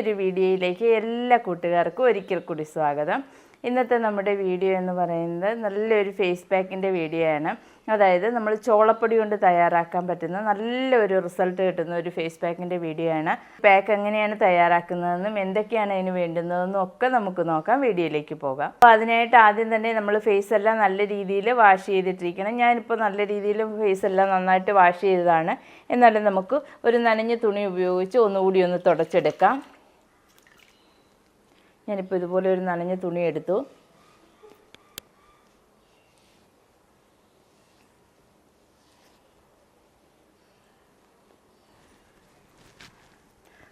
പുതിയൊരു വീഡിയോയിലേക്ക് എല്ലാ കൂട്ടുകാർക്കും ഒരിക്കൽ കൂടി സ്വാഗതം. ഇന്നത്തെ നമ്മുടെ വീഡിയോ എന്ന് പറയുന്നത് നല്ലൊരു ഫേസ് പാക്കിന്റെ വീഡിയോ ആണ്. അതായത് നമ്മൾ ചോളപ്പൊടി കൊണ്ട് തയ്യാറാക്കാൻ പറ്റുന്ന നല്ലൊരു റിസൾട്ട് കിട്ടുന്ന ഒരു ഫേസ് പാക്കിന്റെ വീഡിയോ ആണ്. പാക്ക് എങ്ങനെയാണ് തയ്യാറാക്കുന്നതെന്നും എന്തൊക്കെയാണ് അതിന് വേണ്ടുന്നതെന്നും ഒക്കെ നമുക്ക് നോക്കാം. വീഡിയോയിലേക്ക് പോകാം. അപ്പോൾ അതിനായിട്ട് ആദ്യം തന്നെ നമ്മൾ ഫേസ് എല്ലാം നല്ല രീതിയിൽ വാഷ് ചെയ്തിട്ടിരിക്കണം. ഞാനിപ്പോൾ നല്ല രീതിയിൽ ഫേസ് എല്ലാം നന്നായിട്ട് വാഷ് ചെയ്തതാണ്. എന്നാലും നമുക്ക് ഒരു നനഞ്ഞ തുണി ഉപയോഗിച്ച് ഒന്നുകൂടി ഒന്ന് തുടച്ചെടുക്കാം. ഞാനിപ്പോൾ ഇതുപോലെ ഒരു നനഞ്ഞ തുണി എടുത്തു.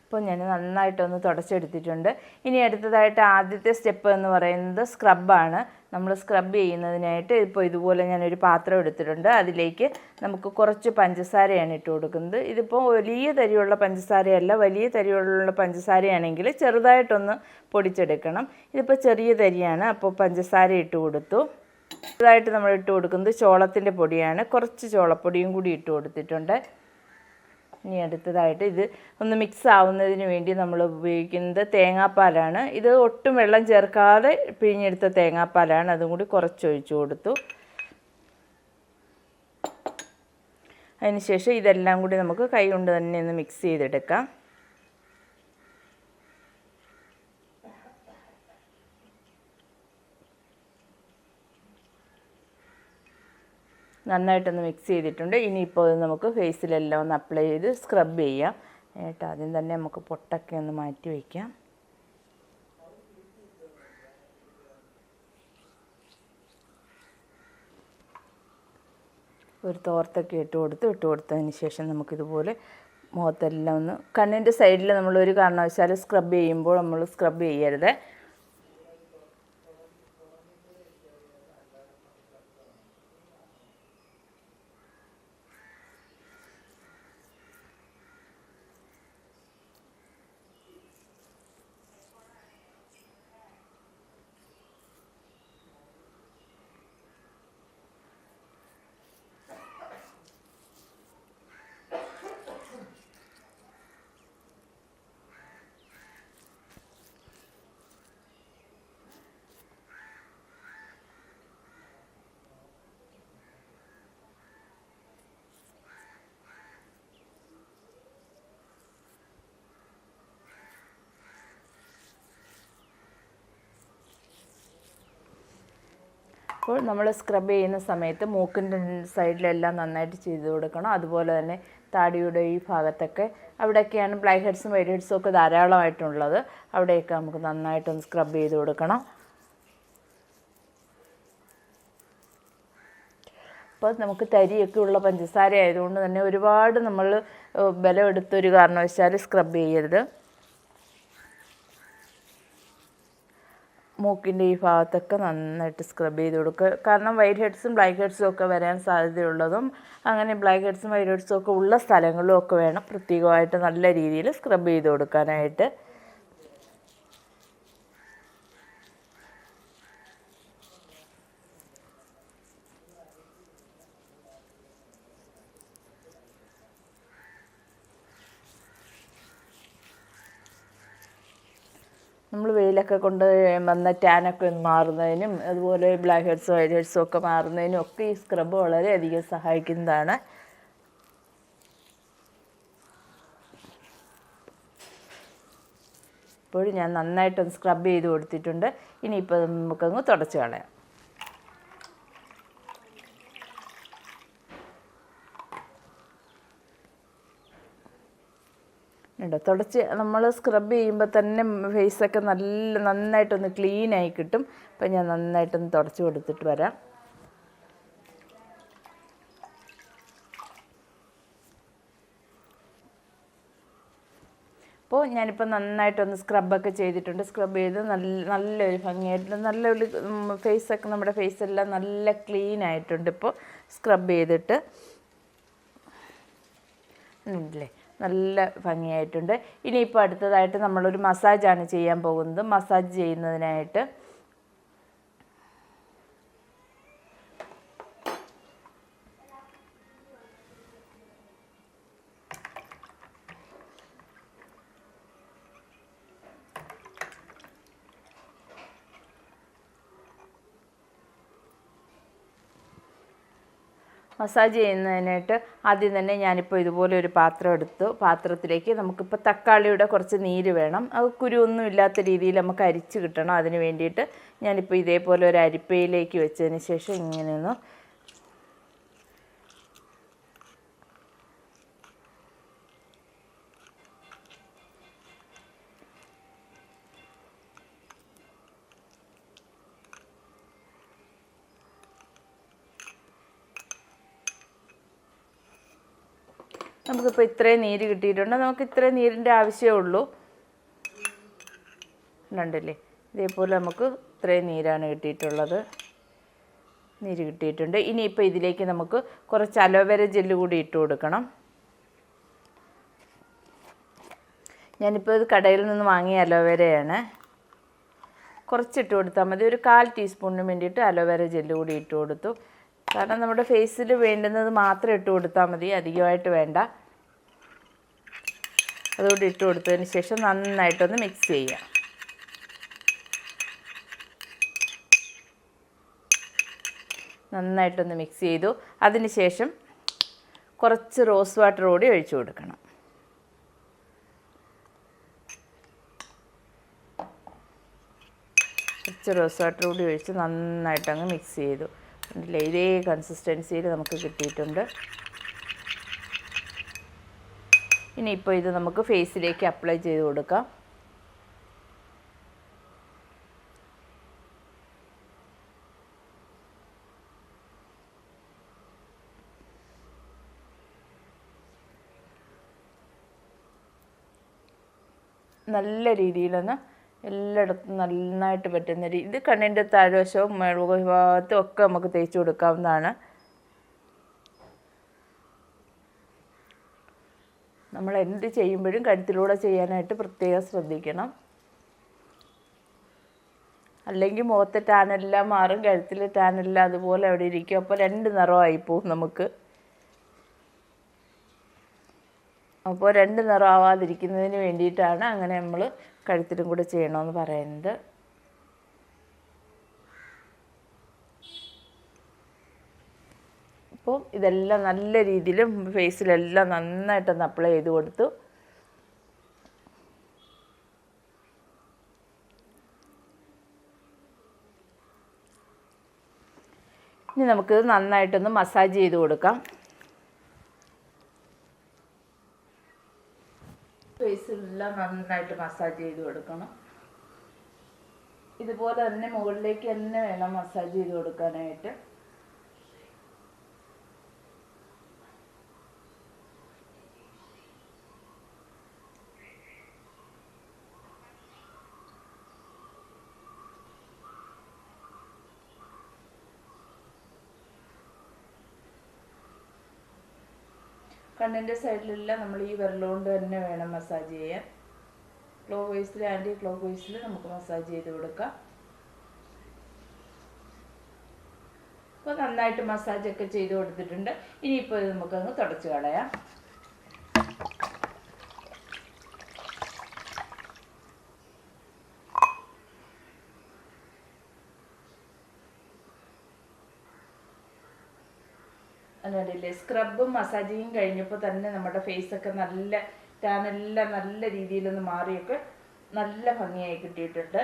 അപ്പോൾ ഞാൻ നന്നായിട്ടൊന്ന് തുടച്ചെടുത്തിട്ടുണ്ട്. ഇനി അടുത്തതായിട്ട് ആദ്യത്തെ സ്റ്റെപ്പ് എന്ന് പറയുന്നത് സ്ക്രബാണ്. നമ്മൾ സ്ക്രബ് ചെയ്യുന്നതിനായിട്ട് ഇപ്പോൾ ഇതുപോലെ ഞാനൊരു പാത്രം എടുത്തിട്ടുണ്ട്. അതിലേക്ക് നമുക്ക് കുറച്ച് പഞ്ചസാരയാണ് ഇട്ട് കൊടുക്കുന്നത്. ഇതിപ്പോൾ വലിയ തരിയുള്ള പഞ്ചസാരയല്ല വലിയ തരിയുള്ള പഞ്ചസാരയാണെങ്കിൽ ചെറുതായിട്ടൊന്ന് പൊടിച്ചെടുക്കണം. ഇതിപ്പോൾ ചെറിയ തരിയാണ് അപ്പോൾ പഞ്ചസാര ഇട്ട് കൊടുത്തു. ചെറുതായിട്ട് നമ്മൾ ഇട്ട് കൊടുക്കുന്നത് ചോളത്തിന്റെ പൊടിയാണ്. കുറച്ച് ചോളപ്പൊടിയും കൂടി ഇട്ട് കൊടുത്തിട്ടുണ്ട്. ഇനി അടുത്തതായിട്ട് ഇത് ഒന്ന് മിക്സ് ആവുന്നതിന് വേണ്ടി നമ്മൾ ഉപയോഗിക്കുന്നത് തേങ്ങാപ്പാലാണ്. ഇത് ഒട്ടും വെള്ളം ചേർക്കാതെ പിഴിഞ്ഞെടുത്ത തേങ്ങാപ്പാലാണ്. അതും കൂടി കുറച്ച് ഒഴിച്ചു കൊടുത്തു. അതിനുശേഷം ഇതെല്ലാം കൂടി നമുക്ക് കൈ കൊണ്ട് തന്നെ ഒന്ന് മിക്സ് ചെയ്തെടുക്കാം. നന്നായിട്ടൊന്ന് മിക്സ് ചെയ്തിട്ടുണ്ട്. ഇനിയിപ്പോൾ ഇത് നമുക്ക് ഫേസിലെല്ലാം ഒന്ന് അപ്ലൈ ചെയ്ത് സ്ക്രബ് ചെയ്യാം. എന്നിട്ട് ആദ്യം തന്നെ നമുക്ക് പൊട്ടൊക്കെ ഒന്ന് മാറ്റി വയ്ക്കാം ഒരു തോർത്തൊക്കെ ഇട്ട് കൊടുത്ത് ഇട്ട് കൊടുത്തതിന് ശേഷം നമുക്കിതുപോലെ മുഖത്തെല്ലാം ഒന്ന് കണ്ണിന്റെ സൈഡിൽ നമ്മൾ ഒരു കാരണവശാലും സ്ക്രബ് ചെയ്യുമ്പോൾ നമ്മൾ സ്ക്രബ് ചെയ്യരുത്. അപ്പോൾ നമ്മൾ സ്ക്രബ് ചെയ്യുന്ന സമയത്ത് മൂക്കിന്റെ സൈഡിലെല്ലാം നന്നായിട്ട് ചെയ്ത് കൊടുക്കണം. അതുപോലെ തന്നെ താടിയുടെ ഈ ഭാഗത്തൊക്കെ അവിടെയൊക്കെയാണ് ബ്ലൈ ഹെഡ്സും വൈറ്റ് ഹെഡ്സും ഒക്കെ ധാരാളമായിട്ടുള്ളത്. അവിടെയൊക്കെ നമുക്ക് നന്നായിട്ടൊന്ന് സ്ക്രബ് ചെയ്ത് കൊടുക്കണം. അപ്പോൾ നമുക്ക് തരിയൊക്കെ ഉള്ള പഞ്ചസാര ആയതുകൊണ്ട് തന്നെ ഒരുപാട് നമ്മൾ ബലം എടുത്തൊരു കാരണവശാൽ സ്ക്രബ് ചെയ്യരുത്. മൂക്കിന്റെ ഈ ഭാഗത്തൊക്കെ നന്നായിട്ട് സ്ക്രബ് ചെയ്ത് കൊടുക്കുക. കാരണം വൈറ്റ് ഹെഡ്സും ബ്ലാക്ക് ഹെഡ്സും ഒക്കെ വരാൻ സാധ്യതയുള്ളതും അങ്ങനെ ബ്ലാക്ക് ഹെഡ്സും വൈറ്റ് ഹെഡ്സും ഒക്കെ ഉള്ള സ്ഥലങ്ങളിലും ഒക്കെ വേണം പ്രത്യേകമായിട്ട് നല്ല രീതിയിൽ സ്ക്രബ് ചെയ്ത് കൊടുക്കാനായിട്ട്. വെയിലൊക്കെ കൊണ്ട് വന്ന ടാനൊക്കെ ഒന്ന് മാറുന്നതിനും അതുപോലെ ബ്ലാക്ക് ഹെഡ്സും വൈറ്റ് ഹെഡ്സും ഒക്കെ മാറുന്നതിനും ഒക്കെ ഈ സ്ക്രബ് വളരെയധികം സഹായിക്കുന്നതാണ്. ഇപ്പോഴും ഞാൻ നന്നായിട്ടൊന്ന് സ്ക്രബ് ചെയ്ത് കൊടുത്തിട്ടുണ്ട്. ഇനിയിപ്പോൾ നമുക്കങ്ങ് തുടച്ച് കളയാം. ഉണ്ടോ. തുടച്ച് നമ്മൾ സ്ക്രബ് ചെയ്യുമ്പോൾ തന്നെ ഫേസൊക്കെ നല്ല നന്നായിട്ടൊന്ന് ക്ലീനായി കിട്ടും. അപ്പം ഞാൻ നന്നായിട്ടൊന്ന് തുടച്ച് കൊടുത്തിട്ട് വരാം. അപ്പോൾ ഞാനിപ്പോൾ നന്നായിട്ടൊന്ന് സ്ക്രബൊക്കെ ചെയ്തിട്ടുണ്ട്. സ്ക്രബ് ചെയ്ത് നല്ല നല്ലൊരു ഭംഗിയായിട്ട് നല്ലൊരു ഫേസൊക്കെ നമ്മുടെ ഫേസെല്ലാം നല്ല ക്ലീൻ ആയിട്ടുണ്ട് ഇപ്പോൾ സ്ക്രബ് ചെയ്തിട്ട്. ഉണ്ടല്ലേ? നല്ല ഭംഗിയായിട്ടുണ്ട്. ഇനിയിപ്പോൾ അടുത്തതായിട്ട് നമ്മളൊരു മസാജാണ് ചെയ്യാൻ പോകുന്നത്. മസാജ് ചെയ്യുന്നതിനായിട്ട് മസാജ് ചെയ്യുന്നതിനായിട്ട് ആദ്യം തന്നെ ഞാനിപ്പോൾ ഇതുപോലെ ഒരു പാത്രം എടുത്തു. പാത്രത്തിലേക്ക് നമുക്കിപ്പോൾ തക്കാളിയുടെ കുറച്ച് നീര് വേണം. അത് കുരുവൊന്നും ഇല്ലാത്ത രീതിയിൽ നമുക്ക് അരിച്ച് കിട്ടണം. അതിന് വേണ്ടിയിട്ട് ഞാനിപ്പോൾ ഇതേപോലെ ഒരു അരിപ്പയിലേക്ക് വെച്ചതിന് ശേഷം ഇങ്ങനെ ഒന്ന് നമുക്കിപ്പോൾ ഇത്രയും നീര് കിട്ടിയിട്ടുണ്ട്. നമുക്ക് ഇത്രയും നീരിന്റെ ആവശ്യമേ ഉള്ളൂ. ഉണ്ടല്ലേ ഇതേപോലെ നമുക്ക് ഇത്രയും നീരാണ് കിട്ടിയിട്ടുള്ളത്. നീര് കിട്ടിയിട്ടുണ്ട്. ഇനിയിപ്പോൾ ഇതിലേക്ക് നമുക്ക് കുറച്ച് അലോവേര ജെല്ല് കൂടി ഇട്ട് കൊടുക്കണം. ഞാനിപ്പോൾ ഇത് കടയിൽ നിന്ന് വാങ്ങിയ അലോവേരയാണ്. കുറച്ചിട്ട് കൊടുത്താൽ മതി. ഒരു കാൽ ടീസ്പൂണിന് വേണ്ടിയിട്ട് അലോവേര ജെല്ല് കൂടി ഇട്ട് കൊടുത്തു. കാരണം നമ്മുടെ ഫേസിൽ വേണ്ടുന്നത് മാത്രം ഇട്ട് കൊടുത്താൽ മതി അധികമായിട്ട് വേണ്ട. അതുകൊണ്ട് ഇട്ട് കൊടുത്തതിന് ശേഷം നന്നായിട്ടൊന്ന് മിക്സ് ചെയ്യാം. നന്നായിട്ടൊന്ന് മിക്സ് ചെയ്തു. അതിന് ശേഷം കുറച്ച് റോസ് വാട്ടർ കൂടി ഒഴിച്ചു കൊടുക്കണം. കുറച്ച് റോസ് വാട്ടർ കൂടി ഒഴിച്ച് നന്നായിട്ടങ്ങ് മിക്സ് ചെയ്തു. കണ്ടില്ലേ ഇതേ കൺസിസ്റ്റൻസിയിൽ നമുക്ക് കിട്ടിയിട്ടുണ്ട്. ഇനി ഇപ്പോൾ ഇത് നമുക്ക് ഫേസിലേക്ക് അപ്ലൈ ചെയ്ത് കൊടുക്കാം. നല്ല രീതിയിലൊന്ന് എല്ലായിടത്തും നന്നായിട്ട് പറ്റുന്ന രീതി ഇത് കണ്ണിന്റെ താഴ്വശവും ഭാഗത്തും ഒക്കെ നമുക്ക് തേച്ച് കൊടുക്കാവുന്നതാണ്. നമ്മൾ എന്ത് ചെയ്യുമ്പോഴും കഴുത്തിലൂടെ ചെയ്യാനായിട്ട് പ്രത്യേകം ശ്രദ്ധിക്കണം. അല്ലെങ്കിൽ മുഖത്തെ ടാനെല്ലാം മാറും കഴുത്തിലെ ടാനെല്ലാം അതുപോലെ അവിടെ ഇരിക്കും. അപ്പോൾ രണ്ട് നിറമായി പോകും നമുക്ക്. അപ്പോൾ രണ്ട് നിറമാവാതിരിക്കുന്നതിന് വേണ്ടിയിട്ടാണ് അങ്ങനെ നമ്മൾ കഴുത്തിലും കൂടെ ചെയ്യണമെന്ന് പറയുന്നത്. അപ്പോൾ ഇതെല്ലാം നല്ല രീതിയിൽ ഫേസിലെല്ലാം നന്നായിട്ടൊന്ന് അപ്ലൈ ചെയ്ത് കൊടുത്തു. ഇനി നമുക്കിത് നന്നായിട്ടൊന്ന് മസാജ് ചെയ്ത് കൊടുക്കാം. ഫേസിലെല്ലാം നന്നായിട്ട് മസാജ് ചെയ്ത് കൊടുക്കണം. ഇതുപോലെ തന്നെ മുകളിലേക്ക് തന്നെ വേണം മസാജ് ചെയ്ത് കൊടുക്കാനായിട്ട്. കണ്ണിന്റെ സൈഡിലെല്ലാം നമ്മൾ ഈ വിരലുകൊണ്ട് തന്നെ വേണം മസാജ് ചെയ്യാൻ. ക്ലോക്ക് വൈസിൽ ആന്റി ക്ലോക്ക് വൈസിൽ നമുക്ക് മസാജ് ചെയ്ത് കൊടുക്കാം. അപ്പോൾ നന്നായിട്ട് മസാജൊക്കെ ചെയ്ത് കൊടുത്തിട്ടുണ്ട്. ഇനിയിപ്പോൾ നമുക്കങ്ങ് തുടച്ച് കളയാം. അതുകൊണ്ടില്ലേ സ്ക്രബും മസാജിങ്ങും കഴിഞ്ഞപ്പോൾ തന്നെ നമ്മുടെ ഫേസൊക്കെ നല്ല ടാനെല്ലാം നല്ല രീതിയിലൊന്ന് മാറിയൊക്കെ നല്ല ഭംഗിയായി കിട്ടിയിട്ടുണ്ട്.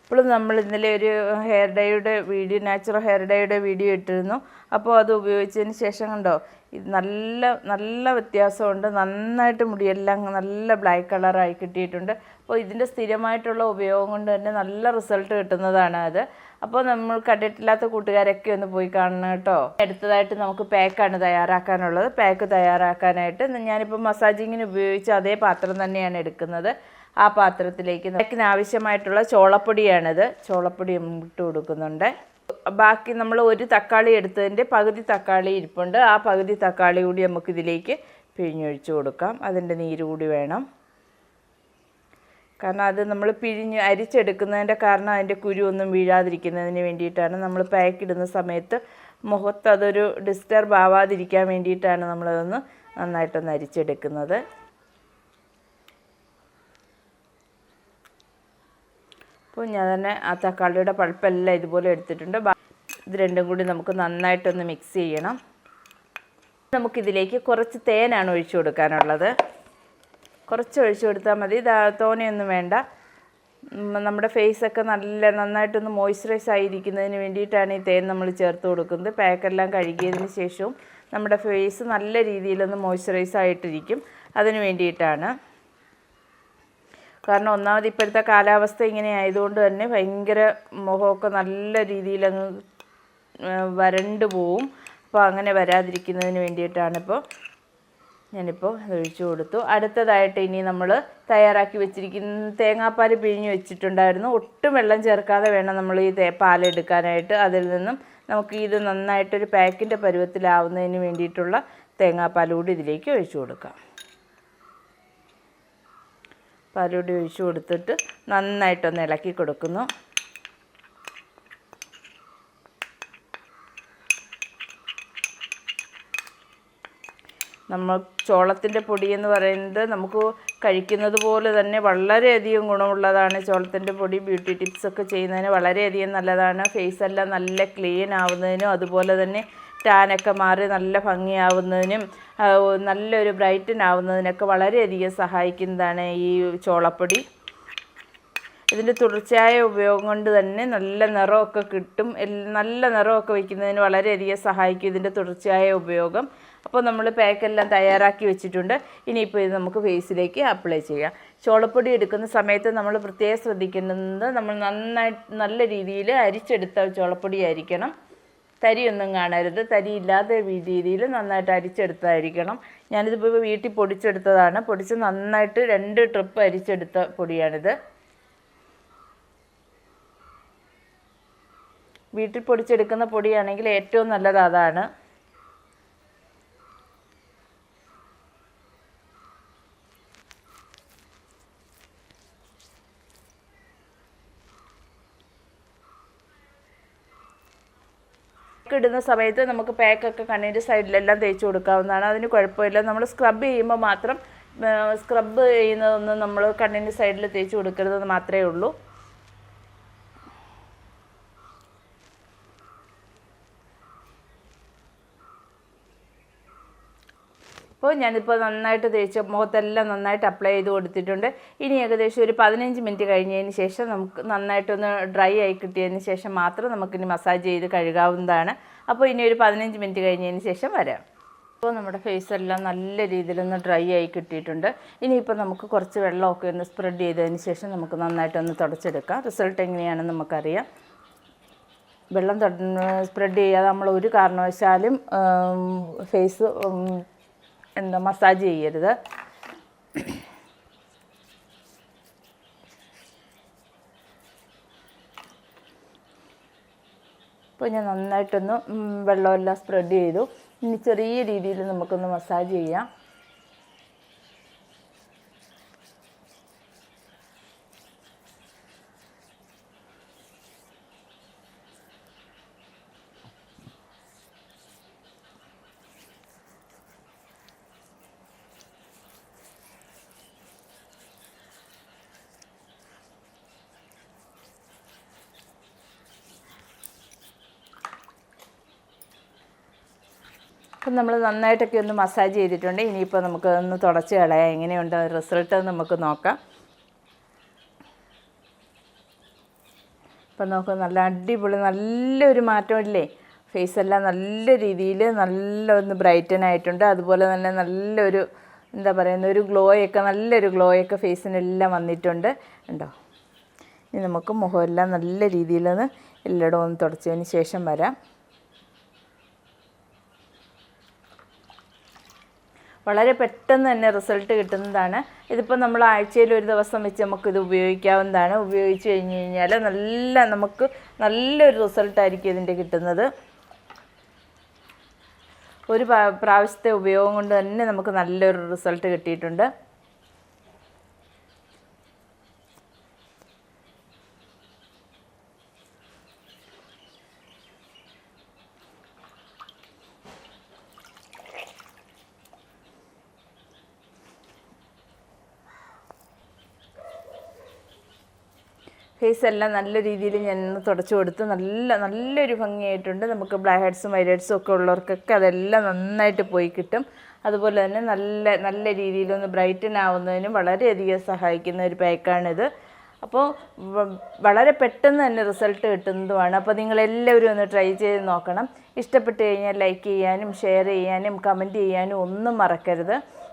ഇപ്പോഴും നമ്മൾ ഇന്നലെ ഒരു ഹെയർ ഡേയുടെ വീഡിയോ നാച്ചുറൽ ഹെയർ ഡേയുടെ വീഡിയോ ഇട്ടിരുന്നു. അപ്പോൾ അത് ഉപയോഗിച്ചതിന് ശേഷം കണ്ടോ ഇത് നല്ല നല്ല വ്യത്യാസമുണ്ട്. നന്നായിട്ട് മുടിയെല്ലാം നല്ല ബ്ലാക്ക് കളറായി കിട്ടിയിട്ടുണ്ട്. അപ്പോൾ ഇതിന്റെ സ്ഥിരമായിട്ടുള്ള ഉപയോഗം കൊണ്ട് തന്നെ നല്ല റിസൾട്ട് കിട്ടുന്നതാണ് അത്. അപ്പോൾ നമ്മൾ കണ്ടിട്ടില്ലാത്ത കൂട്ടുകാരൊക്കെ ഒന്ന് പോയി കാണണം കേട്ടോ. അടുത്തതായിട്ട് നമുക്ക് പാക്കാണ് തയ്യാറാക്കാനുള്ളത്. പാക്ക് തയ്യാറാക്കാനായിട്ട് ഞാനിപ്പോൾ മസാജിങ്ങിന് ഉപയോഗിച്ച അതേ പാത്രം തന്നെയാണ് എടുക്കുന്നത്. ആ പാത്രത്തിലേക്ക് പാക്കിന് ആവശ്യമായിട്ടുള്ള ചോളപ്പൊടിയാണിത്. ചോളപ്പൊടി ഇട്ട് കൊടുക്കുന്നുണ്ട്. ബാക്കി നമ്മൾ ഒരു തക്കാളി എടുത്തതിന്റെ പകുതി തക്കാളി ഇരിപ്പുണ്ട്. ആ പകുതി തക്കാളി കൂടി നമുക്ക് ഇതിലേക്ക് പിഴിഞ്ഞൊഴിച്ച് കൊടുക്കാം. അതിന്റെ നീര് കൂടി വേണം. കാരണം അത് നമ്മൾ പിഴിഞ്ഞ് അരിച്ചെടുക്കുന്നതിന്റെ കാരണം അതിന്റെ കുരു ഒന്നും വീഴാതിരിക്കുന്നതിന് വേണ്ടിയിട്ടാണ് നമ്മൾ പാക്ക് ഇടുന്ന സമയത്ത് മുഖത്ത് അതൊരു ഡിസ്റ്റർബ് ആവാതിരിക്കാൻ വേണ്ടിയിട്ടാണ് നമ്മളതൊന്ന് നന്നായിട്ടൊന്ന് അരിച്ചെടുക്കുന്നത്. അപ്പോൾ ഞാൻ തന്നെ ആ തക്കാളിയുടെ പൾപ്പെല്ലാം ഇതുപോലെ എടുത്തിട്ടുണ്ട്. ഇത് രണ്ടും കൂടി നമുക്ക് നന്നായിട്ടൊന്ന് മിക്സ് ചെയ്യണം. നമുക്കിതിലേക്ക് കുറച്ച് തേനാണ് ഒഴിച്ചു കൊടുക്കാനുള്ളത്. കുറച്ച് ഒഴിച്ചു കൊടുത്താൽ മതി. തോനെയൊന്നും വേണ്ട. നമ്മുടെ ഫേസൊക്കെ നല്ല നന്നായിട്ടൊന്ന് മോയ്സ്ചറൈസ് ആയിരിക്കുന്നതിന് വേണ്ടിയിട്ടാണ് ഈ തേൻ നമ്മൾ ചേർത്ത് കൊടുക്കുന്നത്. പാക്കെല്ലാം കഴുകിയതിന് ശേഷവും നമ്മുടെ ഫേസ് നല്ല രീതിയിലൊന്ന് മോയ്സ്ചറൈസ് ആയിട്ടിരിക്കും. അതിന് വേണ്ടിയിട്ടാണ്. കാരണം ഒന്നാമത് ഇപ്പോഴത്തെ കാലാവസ്ഥ ഇങ്ങനെ ആയതുകൊണ്ട് തന്നെ ഭയങ്കര മുഖമൊക്കെ നല്ല രീതിയിലങ്ങ് വരണ്ട് പോവും. അപ്പോൾ അങ്ങനെ വരാതിരിക്കുന്നതിന് വേണ്ടിയിട്ടാണ് ഇപ്പോൾ ഞാനിപ്പോൾ ഒഴിച്ചു കൊടുത്തു. അടുത്തതായിട്ട് ഇനി നമ്മൾ തയ്യാറാക്കി വെച്ചിരിക്കുന്ന തേങ്ങാപ്പാൽ പിഴിഞ്ഞ് വെച്ചിട്ടുണ്ടായിരുന്നു. ഒട്ടും വെള്ളം ചേർക്കാതെ വേണം നമ്മൾ ഈ പാലെടുക്കാനായിട്ട് അതിൽ നിന്നും നമുക്ക് ഇത് നന്നായിട്ടൊരു പാക്കിന്റെ പരുവത്തിലാവുന്നതിന് വേണ്ടിയിട്ടുള്ള തേങ്ങാപ്പാൽ കൂടി ഇതിലേക്ക് ഒഴിച്ചു കൊടുക്കാം. പാലൂടി ഒഴിച്ചു കൊടുത്തിട്ട് നന്നായിട്ടൊന്ന് ഇളക്കി കൊടുക്കുന്നു. നമ്മൾ ചോളത്തിന്റെ പൊടി എന്ന് പറയുന്നത് നമുക്ക് കഴിക്കുന്നത് പോലെ തന്നെ വളരെയധികം ഗുണമുള്ളതാണ്. ചോളത്തിന്റെ പൊടി ബ്യൂട്ടി ടിപ്സ് ഒക്കെ ചെയ്യുന്നതിന് വളരെയധികം നല്ലതാണ്. ഫേസ് എല്ലാം നല്ല ക്ലീൻ ആവുന്നതിനും അതുപോലെ തന്നെ ടാനൊക്കെ മാറി നല്ല ഭംഗിയാവുന്നതിനും നല്ലൊരു ബ്രൈറ്റൻ ആവുന്നതിനൊക്കെ വളരെയധികം സഹായിക്കുന്നതാണ് ഈ ചോളപ്പൊടി. ഇതിന്റെ തുടർച്ചയായ ഉപയോഗം കൊണ്ട് തന്നെ നല്ല നിറമൊക്കെ കിട്ടും. നല്ല നിറമൊക്കെ വയ്ക്കുന്നതിന് വളരെയധികം സഹായിക്കും ഇതിന്റെ തുടർച്ചയായ ഉപയോഗം. അപ്പോൾ നമ്മൾ പാക്കെല്ലാം തയ്യാറാക്കി വെച്ചിട്ടുണ്ട്. ഇനിയിപ്പോൾ ഇത് നമുക്ക് ഫേസിലേക്ക് അപ്ലൈ ചെയ്യാം. ചോളപ്പൊടി എടുക്കുന്ന സമയത്ത് നമ്മൾ പ്രത്യേകം ശ്രദ്ധിക്കേണ്ടത് നമ്മൾ നന്നായിട്ട് നല്ല രീതിയിൽ അരിച്ചെടുത്ത ചോളപ്പൊടി ആയിരിക്കണം. തരിയൊന്നും കാണരുത്. തരി ഇല്ലാത്ത രീതിയിൽ നന്നായിട്ട് അരിച്ചെടുത്തായിരിക്കണം. ഞാനിതിപ്പോൾ വീട്ടിൽ പൊടിച്ചെടുത്തതാണ്. പൊടിച്ച് നന്നായിട്ട് രണ്ട് ട്രിപ്പ് അരിച്ചെടുത്ത പൊടിയാണിത്. വീട്ടിൽ പൊടിച്ചെടുക്കുന്ന പൊടിയാണെങ്കിൽ ഏറ്റവും നല്ലത് അതാണ്. ഇടുന്ന സമയത്ത് നമുക്ക് പാക്കൊക്കെ കണ്ണിന്റെ സൈഡിലെല്ലാം തേച്ച് കൊടുക്കാവുന്നതാണ്. അതിന് കുഴപ്പമില്ല. നമ്മൾ സ്ക്രബ് ചെയ്യുമ്പോൾ മാത്രം സ്ക്രബ് ചെയ്യുന്നതൊന്നും നമ്മൾ കണ്ണിന്റെ സൈഡിൽ തേച്ച് കൊടുക്കരുതെന്ന് മാത്രമേ ഉള്ളൂ. ഞാനിപ്പോൾ നന്നായിട്ട് തേച്ച് മുഖത്തെല്ലാം നന്നായിട്ട് അപ്ലൈ ചെയ്ത് കൊടുത്തിട്ടുണ്ട്. ഇനി ഏകദേശം ഒരു പതിനഞ്ച് മിനിറ്റ് കഴിഞ്ഞതിന് ശേഷം നമുക്ക് നന്നായിട്ടൊന്ന് ഡ്രൈ ആയി കിട്ടിയതിന് ശേഷം മാത്രം നമുക്കിനി മസാജ് ചെയ്ത് കഴുകാവുന്നതാണ്. അപ്പോൾ ഇനി ഒരു പതിനഞ്ച് മിനിറ്റ് കഴിഞ്ഞതിന് ശേഷം വരാം. അപ്പോൾ നമ്മുടെ ഫേസ് എല്ലാം നല്ല രീതിയിലൊന്ന് ഡ്രൈ ആയി കിട്ടിയിട്ടുണ്ട്. ഇനിയിപ്പോൾ നമുക്ക് കുറച്ച് വെള്ളമൊക്കെ ഒന്ന് സ്പ്രെഡ് ചെയ്തതിന് ശേഷം നമുക്ക് നന്നായിട്ടൊന്ന് തുടച്ചെടുക്കാം. റിസൾട്ട് എങ്ങനെയാണെന്ന് നമുക്കറിയാം. വെള്ളം സ്പ്രെഡ് ചെയ്യാതെ നമ്മൾ ഒരു കാരണവശാലും ഫേസ് എന്താ മസാജ് ചെയ്യരുത്. അപ്പോൾ ഞാൻ നന്നായിട്ടൊന്ന് വെള്ളമെല്ലാം സ്പ്രെഡ് ചെയ്തു. ഇനി ചെറിയ രീതിയിൽ നമുക്കൊന്ന് മസാജ് ചെയ്യാം. അപ്പം നമ്മൾ നന്നായിട്ടൊക്കെ ഒന്ന് മസാജ് ചെയ്തിട്ടുണ്ട്. ഇനിയിപ്പോൾ നമുക്ക് ഒന്ന് തുടച്ച് കളയാം. എങ്ങനെയുണ്ട് റിസൾട്ട് നമുക്ക് നോക്കാം. ഇപ്പം നോക്കുക നല്ല അടിപൊളി നല്ലൊരു മാറ്റമില്ലേ ഫേസ് എല്ലാം നല്ല രീതിയിൽ നല്ല ഒന്ന് ബ്രൈറ്റൻ ആയിട്ടുണ്ട്. അതുപോലെ തന്നെ നല്ലൊരു എന്താ പറയുന്ന ഒരു ഗ്ലോയൊക്കെ നല്ലൊരു ഗ്ലോയൊക്കെ ഫേസിനെല്ലാം വന്നിട്ടുണ്ട്. ഉണ്ടോ ഇനി നമുക്ക് മുഖമെല്ലാം നല്ല രീതിയിലൊന്ന് എല്ലായിടവും ഒന്ന് തുടച്ചതിന് ശേഷം വരാം. വളരെ പെട്ടെന്ന് തന്നെ റിസൾട്ട് കിട്ടുന്നതാണ്. ഇതിപ്പോൾ നമ്മൾ ആഴ്ചയിൽ ഒരു ദിവസം വെച്ച് നമുക്കിത് ഉപയോഗിക്കാവുന്നതാണ്. ഉപയോഗിച്ച് കഴിഞ്ഞ് കഴിഞ്ഞാൽ നല്ല നമുക്ക് നല്ലൊരു റിസൾട്ടായിരിക്കും ഇതിന്റെ കിട്ടുന്നത്. ഒരു പ്രാവശ്യത്തെ ഉപയോഗം കൊണ്ട് തന്നെ നമുക്ക് നല്ലൊരു റിസൾട്ട് കിട്ടിയിട്ടുണ്ട്. ഫേസ് എല്ലാം നല്ല രീതിയിൽ ഞാൻ തുടച്ചു കൊടുത്ത് നല്ല നല്ലൊരു ഭംഗിയായിട്ടുണ്ട്. നമുക്ക് ബ്ലാക്ക് ഹെഡ്സും വൈറ്റ് ഹെഡ്സും ഒക്കെ ഉള്ളവർക്കൊക്കെ അതെല്ലാം നന്നായിട്ട് പോയി കിട്ടും. അതുപോലെ തന്നെ നല്ല നല്ല രീതിയിലൊന്ന് ബ്രൈറ്റൻ ആവുന്നതിനും വളരെയധികം സഹായിക്കുന്ന ഒരു പാക്കാണിത് അപ്പോൾ വളരെ പെട്ടെന്ന് തന്നെ റിസൾട്ട് കിട്ടുന്നതുമാണ്. അപ്പോൾ നിങ്ങളെല്ലാവരും ഒന്ന് ട്രൈ ചെയ്ത് നോക്കണം. ഇഷ്ടപ്പെട്ട് കഴിഞ്ഞാൽ ലൈക്ക് ചെയ്യാനും ഷെയർ ചെയ്യാനും കമന്റ് ചെയ്യാനും ഒന്നും മറക്കരുത്.